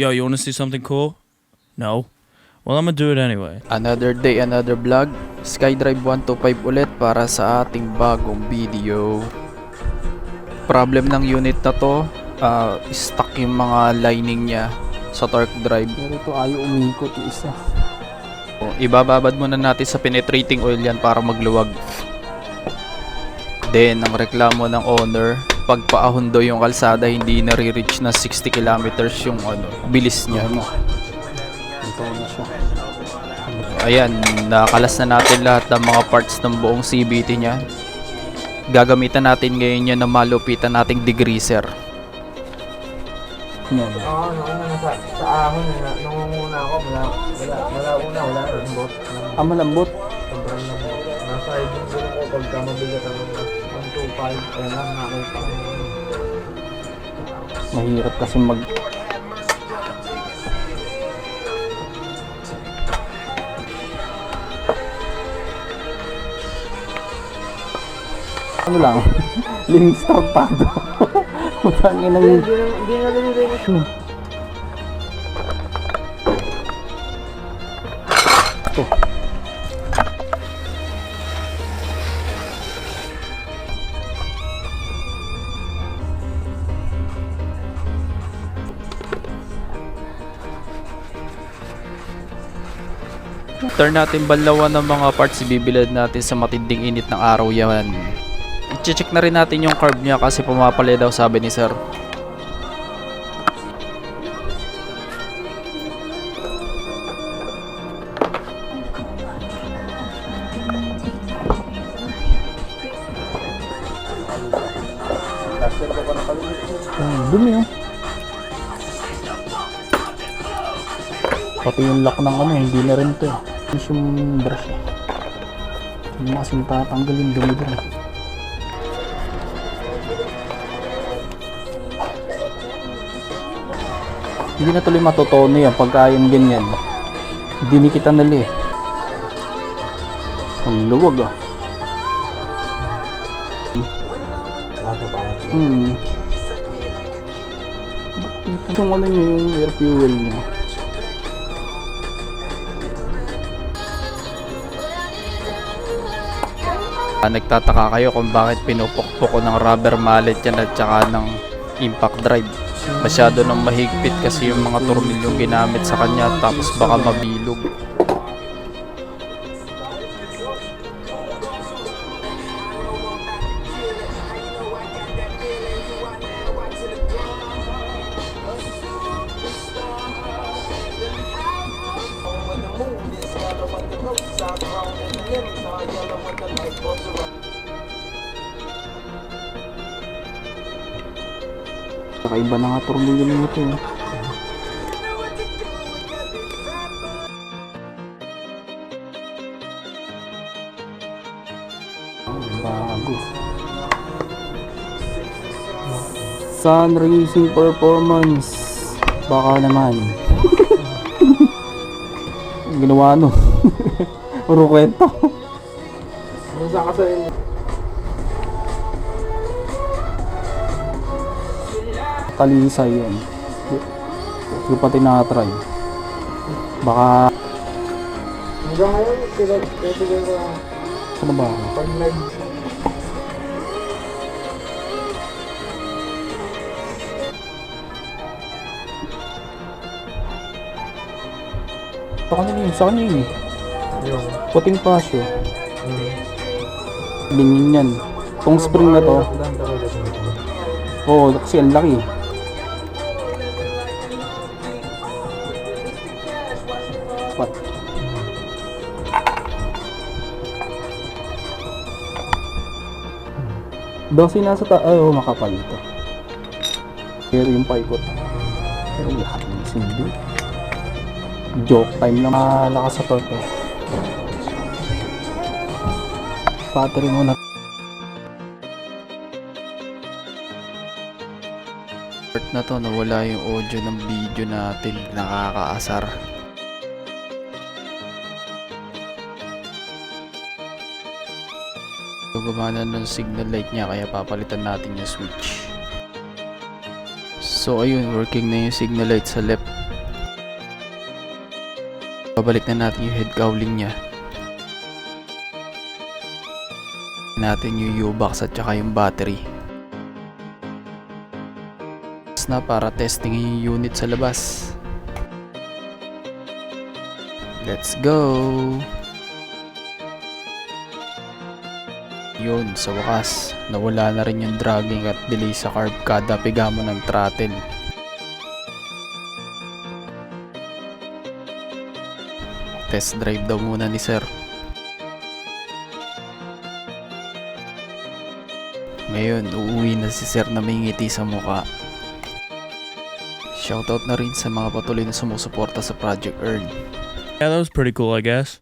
Yo, you want to see something cool? No? Well, I'm gonna do it anyway. Another day, another vlog. Skydrive 125 ulit para sa ating bagong video. Problem ng unit na to, ah, stuck yung mga lining niya sa torque drive. Pero ito ayaw umikot yung isa. O, Ibababad muna natin sa penetrating oil yan para magluwag. Then, ang reklamo ng owner, pag paahon daw yung kalsada, hindi nare-reach na 60 kilometers yung ano, bilis niya. Ano? Ito na siya. Ayan, nakalas na natin lahat ng mga parts ng buong CVT niya. Gagamitan natin ngayon yan na malupitan nating degreaser. Yan. Oo, ano, ano, sa, sa ahon, na, nungunguna ako, wala, wala, wala una, wala, lambot. Ah, malambot. Sobrang lambot. Nasa ibang ko pagka mabigat ako na Mahirap kasi mag... Ano lang? Lining startado. Putangin ng... Hindi na, nalilinis. Ito. Turn natin banlawan ng mga parts bibilad natin sa matinding init ng araw yan. I-check na rin natin yung carb niya kasi pumapali daw sabi ni sir. Hmm, oh. Pati yung lock ng ano, hindi na rin to eh. Yung yung brush eh. Hindi mo kasing tatanggalin dumi dun eh. Hindi na tuloy matutono yan pagka yung ganyan. Hindi ni kita nali eh. Ang luwag ah. Hmm. Yung ano niya yung air fuel niya? Nagtataka kayo kung bakit pinupukpok ko ng rubber mallet yan at saka ng impact drive. Masyado nang mahigpit kasi yung mga tornilyong ginamit sa kanya tapos baka mabilog. Kakaiba na nga tornilyo nito eh. Bago. Sun Racing Performance. Baka naman. Ginawa no. Puro kwento. Saan ka sa inyo, Talisay yan. Hindi pa tinatry. Baka hanggang ngayon, sila, kaya siguro, sa ba? pag nag, Sa kanila yun, sa kanila yun. Yung, Puting pasyo. hmm, Ganyan yan. Itong spring na to, oo, oh, kasi ang laki. What? Dose nasa ta... Ay, oh, makapal ito. Pero yung paikot. Pero lahat ng silbi. Joke time lang. Malakas sa torque. Battery muna. Part na to nawala yung audio ng video natin nakakaasar. Gumana ng signal light niya kaya papalitan natin yung switch. So ayun, working na yung signal light sa left. Babalik na natin yung head cowling niya. Natin yung U-box at saka yung battery. Tapos na para testing yung unit sa labas. Let's go! Yun, sa wakas, nawala na rin yung dragging at delay sa carb kada piga mo ng throttle. Test drive daw muna ni sir. Ngayon, uuwi na si sir na may ngiti sa muka. Shoutout na rin sa mga patuloy na sumusuporta sa Project Earn. Yeah, that was pretty cool, I guess.